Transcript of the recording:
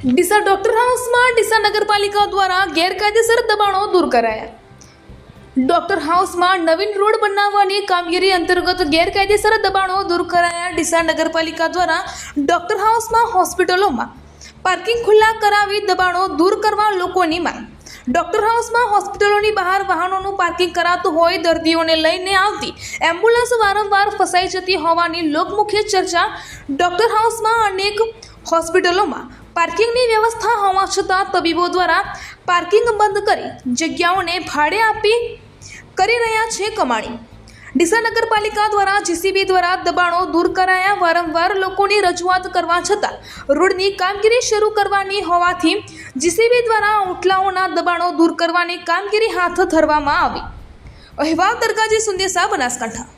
Deesa doctor હાઉસમાં ડીસા નગરપાલિકા દ્વારા ગેરકાયદેસર દબાણો દૂર કરાયા. ડોક્ટર હાઉસમાં નવીન રોડ બનાવવાની કામગીરી અંતર્ગત ગેરકાયદેસર દબાણો દૂર કરાયા ડીસા નગરપાલિકા દ્વારા ડોક્ટર હાઉસમાં હોસ્પિટલોમાં. પાર્કિંગ ખુલ્લા કરાવી દબાણો દૂર કરવા લોકોની માંગ. ડોક્ટર હાઉસમાં હોસ્પિટલોની બહાર વાહનોનું પાર્કિંગ કરાતું હોય દર્દીઓને લઈને આવતી એમ્બ્યુલન્સ વારંવાર ફસાઈ જતી હોવાની લોકમુખ્ય ચર્ચા ડોક્ટર હાઉસમાં અનેક હોસ્પિટલોમાં પાર્કિંગની વ્યવસ્થા હોવા છતાં તબીબો દ્વારા પાર્કિંગ બંધ કરી જગ્યાઓને ભાડે આપી કરી રહ્યા છે કમાણી. ડીસા નગરપાલિકા દ્વારા જીસીબી દ્વારા દબાણો દૂર કરાયા વારંવાર લોકોની રજૂઆત કરવા છતાં રોડની કામગીરી શરૂ કરવાની હોવાથી જીસીબી દ્વારા ઓટલાઓના દબાણો દૂર કરવાની કામગીરી હાથ ધરવામાં આવી. અહેવાલ દરગાજી સુંદેસા બનાસકાંઠા.